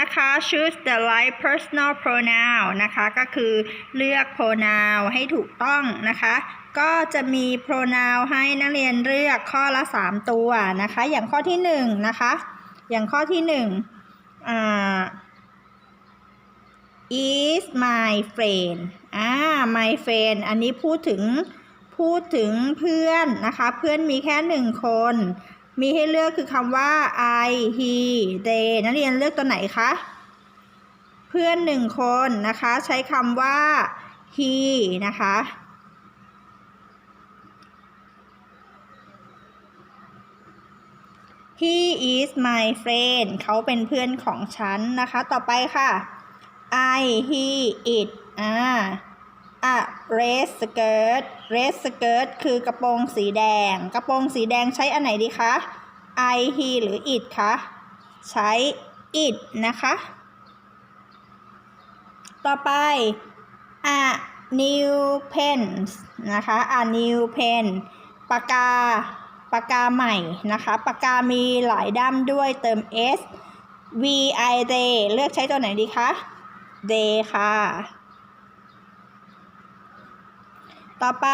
นะคะ choose the right personal pronoun นะคะ ก็คือเลือก pronoun ให้ถูกต้องนะคะ ก็จะมี pronoun ให้นักเรียนเลือกข้อละ 3 ตัวนะคะ อย่างข้อที่1นะคะ อย่างข้อที่1อ่า is my friend อ่า my friend อันนี้พูดถึงพูดถึงเพื่อนนะคะ เพื่อนมีแค่หนึ่งคน มีให้เลือกคือคำว่า I he they นักเรียนเลือกตัวไหนคะ เพื่อนหนึ่งคนนะคะ ใช้คำว่า he นะคะ he is my friend เขาเป็นเพื่อนของฉันนะคะ ต่อไปค่ะ I he it อ่า a red skirt red skirt คือกระโปรงสีแดง กระโปรงสีแดงใช้อันไหนดีคะ I he หรือ it คะ ใช้ it นะคะ ต่อไป a new pen นะคะ a new pen ปากกา ปากกาใหม่นะคะ ปากกามีหลายด้ามด้วยเติม s v i they เลือกใช้ตัวไหนดีคะ they ค่ะ ต่อไป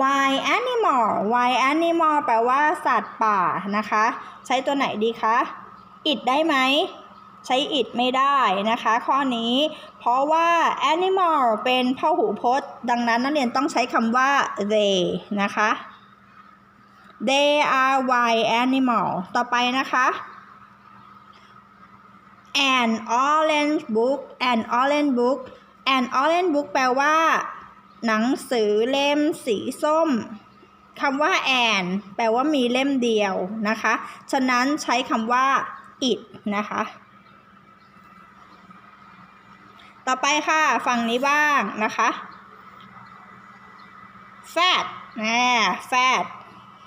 wild animal wild animal แปลว่าสัตว์ป่านะคะ ใช้ตัวไหนดีคะ it ได้ไหม ใช้ it ไม่ได้นะคะ ข้อนี้ เพราะว่า animal เป็นพหูพจน์ ดังนั้นนักเรียนต้องใช้คำว่า they นะคะ they are wild animal ต่อไปนะคะ an orange book an orange book an orange book แปลว่า หนังสือเล่มสีส้มคำว่า an แปลว่ามีเล่มเดียวนะคะ ฉะนั้นใช้คำว่า it นะคะ ต่อไปค่ะ ฝั่งนี้บ้างนะคะ fat นะ fat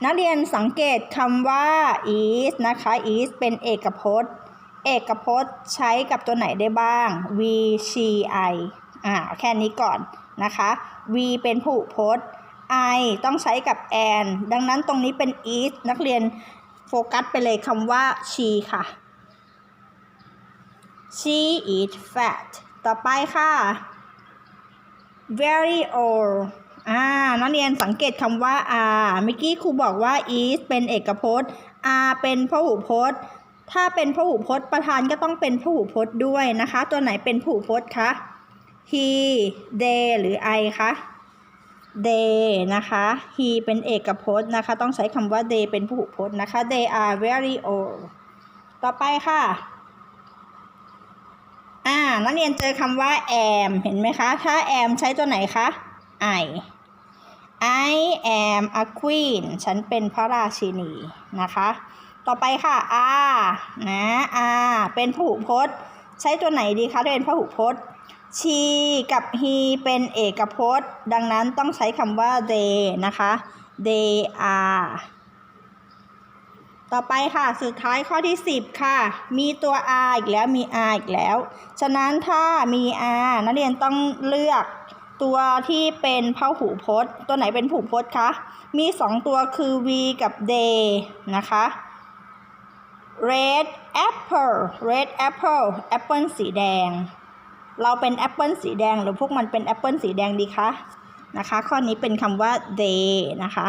นักเรียนสังเกตคำว่า is นะคะ is เป็นเอกพจน์ เอกพจน์ใช้กับตัวไหนได้บ้าง we she I อ่าแค่นี้ก่อนนะคะ we เป็นผู้พจน์ I ต้องใช้กับ an ดังนั้นตรงนี้เป็น is นักเรียนโฟกัสไปเลยคำว่า she ค่ะ she is fat ต่อไปค่ะ very old อ่า นักเรียนสังเกตคำว่า are เมื่อกี้ครูบอกว่า is เป็นเอกพจน์ are เป็นพหูพจน์ ถ้าเป็นพหูพจน์ประธานก็ต้องเป็นพหูพจน์ด้วยนะคะ ตัวไหนเป็นพหูพจน์คะ he they หรือ I คะ they นะคะ he เป็นเอกพจน์นะคะ ต้องใช้คำว่า they เป็นพหูพจน์นะคะ they are very old ต่อไปค่ะ อ่า นักเรียนเจอคำว่า am เห็นไหมคะ ถ้า am ใช้ตัวไหนคะ I I am a queen ฉันเป็นพระราชินีนะคะ ต่อไปค่ะ are นะ are เป็นพหูพจน์ ใช้ตัวไหนดีคะถ้าเป็นพหูพจน์ she กับ he เป็นเอกพจน์ ดังนั้นต้องใช้คำว่า they นะคะ they are ต่อไปค่ะ สุดท้ายข้อที่ 10 ค่ะ มีตัว r อีกแล้วมี r อีกแล้ว ฉะนั้นถ้ามี r นักเรียนต้องเลือกตัวที่เป็นพหูพจน์ ตัวไหนเป็นพหูพจน์คะ มี 2 ตัวคือ v กับ they นะคะ red apple red apple แอปเปิลสีแดง เราเป็นแอปเปิลสีแดง หรือพวกมันเป็นแอปเปิลสีแดงดีคะนะคะ ข้อนี้เป็นคำว่า they นะคะ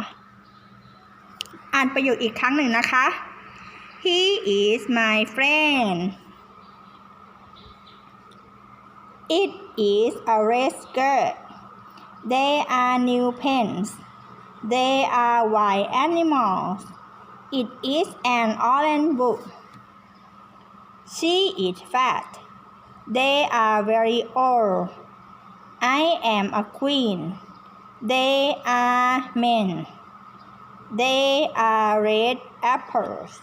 อ่านประโยคอีกครั้งหนึ่งนะคะ he is my friend it is a red skirt they are new pens they are wild animals it is an orange book she is fat they are very old. I am a queen. They are men. They are red apples